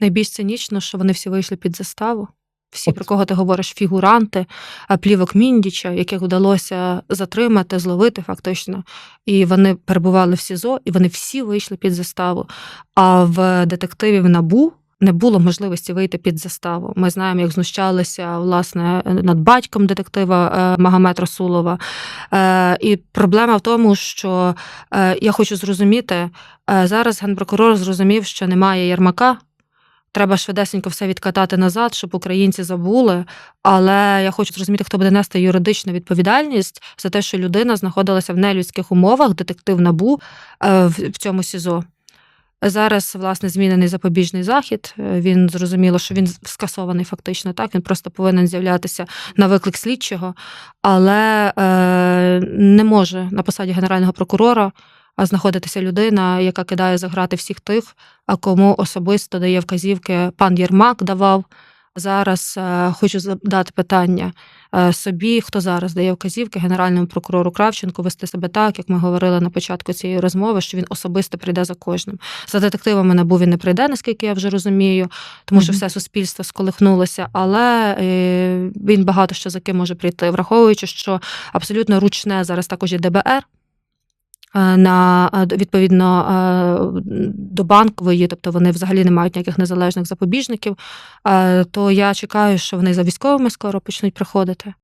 найбільш цинічно, що вони всі вийшли під заставу. Всі, про кого ти говориш, фігуранти, плівок Міндіча, яких вдалося затримати, зловити фактично. І вони перебували в СІЗО, і вони всі вийшли під заставу. А в детективів НАБУ не було можливості вийти під заставу. Ми знаємо, як знущалися власне над батьком детектива е, Магомед Расулова. Е, І проблема в тому, що е, я хочу зрозуміти, зараз генпрокурор зрозумів, що немає Єрмака. Треба швидесенько все відкатати назад, щоб українці забули. Але я хочу зрозуміти, хто буде нести юридичну відповідальність за те, що людина знаходилася в нелюдських умовах, детектив набу е, в цьому СІЗО. Зараз, власне, змінений запобіжний захід. Е, Він зрозуміло, що він скасований фактично. Так він просто повинен з'являтися на виклик слідчого, але е, не може на посаді генерального прокурора знаходитися людина, яка кидає за грати всіх тих, а кому особисто дає вказівки пан Єрмак давав. Зараз е, хочу задати питання е, собі, хто зараз дає вказівки генеральному прокурору Кравченку вести себе так, як ми говорили на початку цієї розмови, що він особисто прийде за кожним. За детективами набу він не прийде, наскільки я вже розумію, тому що все суспільство сколихнулося, але е, він багато що за ким може прийти, враховуючи, що абсолютно ручне зараз також є ДБР. Е, На е, відповідно е, до банкової, тобто вони взагалі не мають ніяких незалежних запобіжників. То я чекаю, що вони за військовими скоро почнуть приходити.